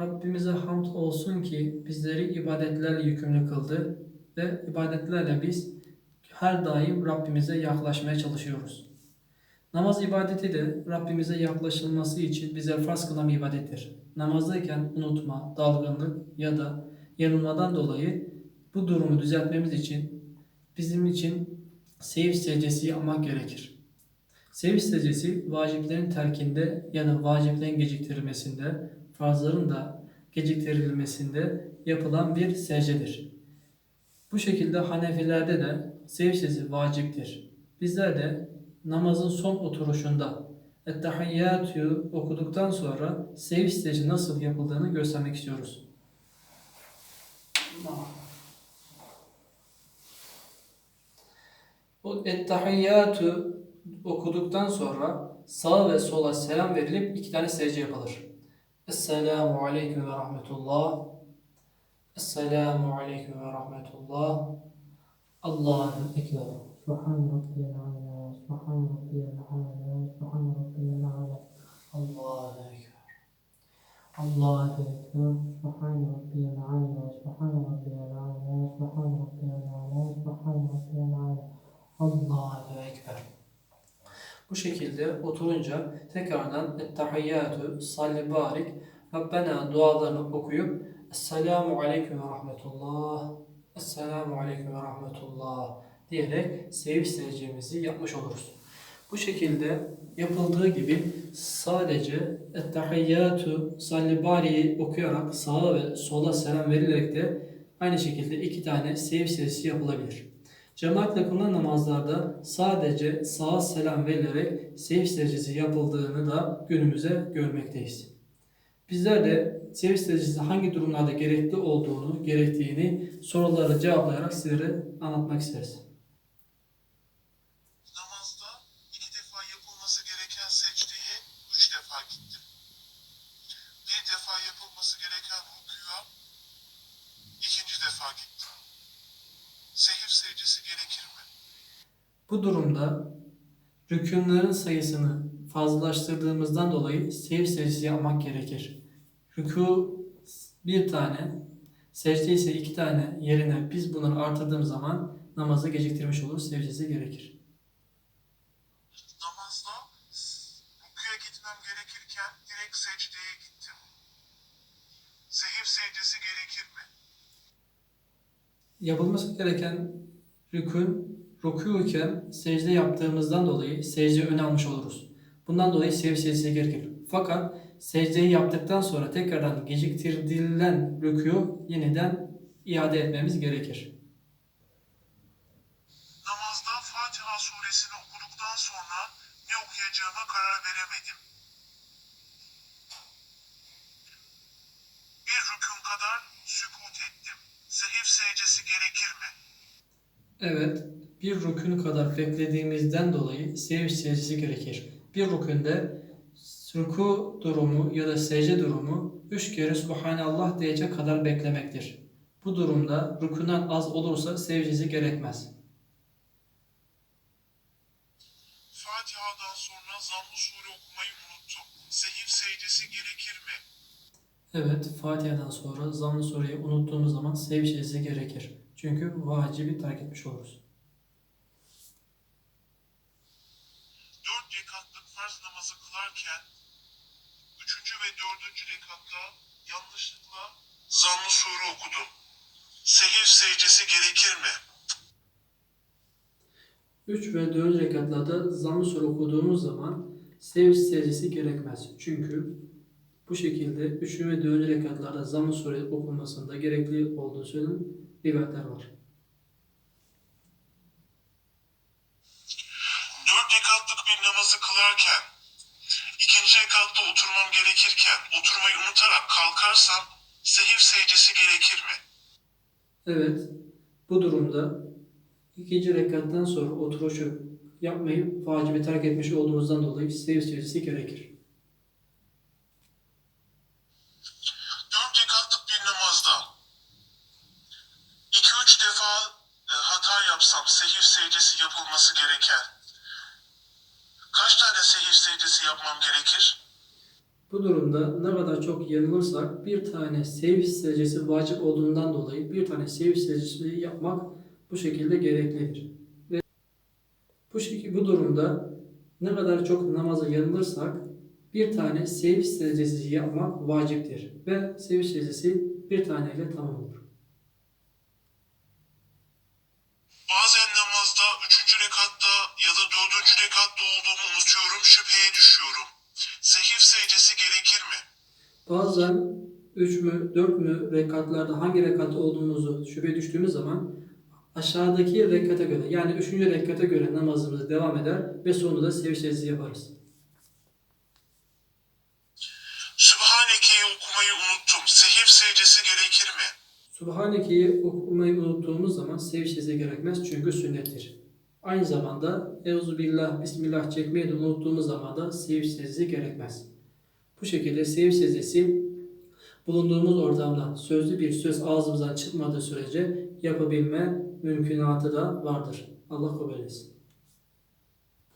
Rabbimize hamd olsun ki bizleri ibadetlerle yükümlü kıldı ve ibadetlerle biz her daim Rabbimize yaklaşmaya çalışıyoruz. Namaz ibadeti de Rabbimize yaklaşılması için bize farz kılan bir ibadettir. Namazdayken unutma, dalgınlık ya da yanılmadan dolayı bu durumu düzeltmemiz için bizim için sev secdesi yapmak gerekir. Sev secdesi vaciplerin terkinde ya da vaciplerin geciktirilmesinde, farzların da geciktirilmesinde yapılan bir secdedir. Bu şekilde Hanefilerde de sev secdesi vaciptir. Bizler de namazın son oturuşunda Ettehiyyatü okuduktan sonra sev secdesi nasıl yapıldığını göstermek istiyoruz. O Ettehiyyatü okuduktan sonra sağa ve sola selam verilip iki tane secde yapılır. السلام عليكم ورحمة الله. السلام عليكم ورحمة الله. الله أكبر. سبحان ربي الأعلى سبحان ربي الأعلى سبحان ربي الأعلى. الله أكبر. الله أكبر. سبحان ربي الأعلى سبحان ربي الأعلى سبحان ربي الأعلى سبحان ربي الأعلى. الله أكبر Bu şekilde oturunca tekrardan Ettehiyyatü, Salli Barik, Rabbena dualarını okuyup Esselamu Aleyküm ve Rahmetullah, Esselamu Aleyküm ve Rahmetullah diyerek seviş secdemizi yapmış oluruz. Bu şekilde yapıldığı gibi sadece Ettehiyyatü, Salli Bari'yi okuyarak sağa ve sola selam verilerek de aynı şekilde iki tane seviş secdesi yapılabilir. Cemaatle kılınan namazlarda sadece sağa selam verilerek seviş secdesi yapıldığını da günümüze görmekteyiz. Bizler de seviş secdesi hangi durumlarda gerekli olduğunu, gerektiğini soruları cevaplayarak sizlere anlatmak isteriz. Namazda iki defa yapılması gereken secdeye üç defa gittim. Bir defa yapılması gereken rükûa ikinci defa gittim. Sehif secdesi gerekir mi? Bu durumda rükünlerin sayısını fazlalaştırdığımızdan dolayı sev secdesi yapmak gerekir. Rükû bir tane, secde ise iki tane yerine biz bunları artırdığımız zaman namazı geciktirmiş oluruz, secdesi gerekir. Namazda rükûya gitmem gerekirken direkt secdeye gittim. Sehif secdesi gerekir mi? Yapılması gereken rükün, rükû iken secde yaptığımızdan dolayı secdeyi öne almış oluruz. Bundan dolayı sev secdesi gerekir. Fakat secdeyi yaptıktan sonra tekrardan geciktirilen rükû yeniden iade etmemiz gerekir. Namazda Fatiha suresini okuduktan sonra ne okuyacağıma karar veremedim. Bir rükün kadar sükut ettim. Sehif secdesi gerekir mi? Evet, bir rükün kadar beklediğimizden dolayı sevinç secdesi gerekir. Bir rükünde ruku durumu ya da secde durumu üç kere Subhanallah diyecek kadar beklemektir. Bu durumda rükünden az olursa secdesi gerekmez. Fatiha'dan sonra zamm-ı sure okumayı unuttum. Sehif secdesi gerekir mi? Evet, Fatiha'dan sonra zamm-ı sureyi unuttuğumuz zaman sevinç secdesi gerekir. Çünkü vacibi terk etmiş oluruz. Dört rekatlık farz namazı kılarken üçüncü ve dördüncü rekatta yanlışlıkla zamm-ı sure okudum. Sehif secdesi gerekir mi? 3 ve 4 rekatlarda zamm-ı sure okuduğumuz zaman sevinç secdesi gerekmez. Çünkü bu şekilde 3. ve 4. rekatlarda zamm-ı sure okunmasında gerekli olduğu söylenen rivayetler var. Dört rekatlık bir namazı kılarken ikinci rekatta oturmam gerekirken oturmayı unutarak kalkarsam sehif secdesi gerekir mi? Evet, bu durumda ikinci rekattan sonra oturuşu yapmayı vacibi terk etmiş olduğumuzdan dolayı sevinç secdesi gerekir. Dört rekatlık bir namazda iki üç defa e, hata yapsam sehif secdesi yapılması gereken kaç tane sehif secdesi yapmam gerekir? Bu durumda ne kadar çok yanılırsak bir tane sev secdesi vacip olduğundan dolayı bir tane sev secdesi yapmak bu şekilde gereklidir. Ve bu şekilde bu durumda ne kadar çok namaza yanılırsak bir tane sev secdesi yapmak vaciptir ve sev secdesi bir taneyle tamam olur. Bazen namazda üçüncü rekatta ya da dördüncü rekatta olduğumu unutuyorum, şüpheye düşüyorum. Sehiv secdesi gerekir mi? Bazen 3 mü 4 mü rekatlarda hangi rekatta olduğumuzu şüphe düştüğümüz zaman aşağıdaki rekata göre yani 3. rekata göre namazımız devam eder ve sonunda sev secdesi yaparız. Sübhaneke'yi okumayı unuttum. Sehiv secdesi gerekir mi? Subhaneke'yi okumayı unuttuğumuz zaman sev secdesi gerekmez çünkü sünnettir. Aynı zamanda Euzu billah, Bismillah çekmeyi de unuttuğumuz zaman da sev secdesi gerekmez. Bu şekilde sev secdesi bulunduğumuz ortamda sözlü bir söz ağzımızdan çıkmadığı sürece yapabilme mümkünatı da vardır. Allah kabul etsin.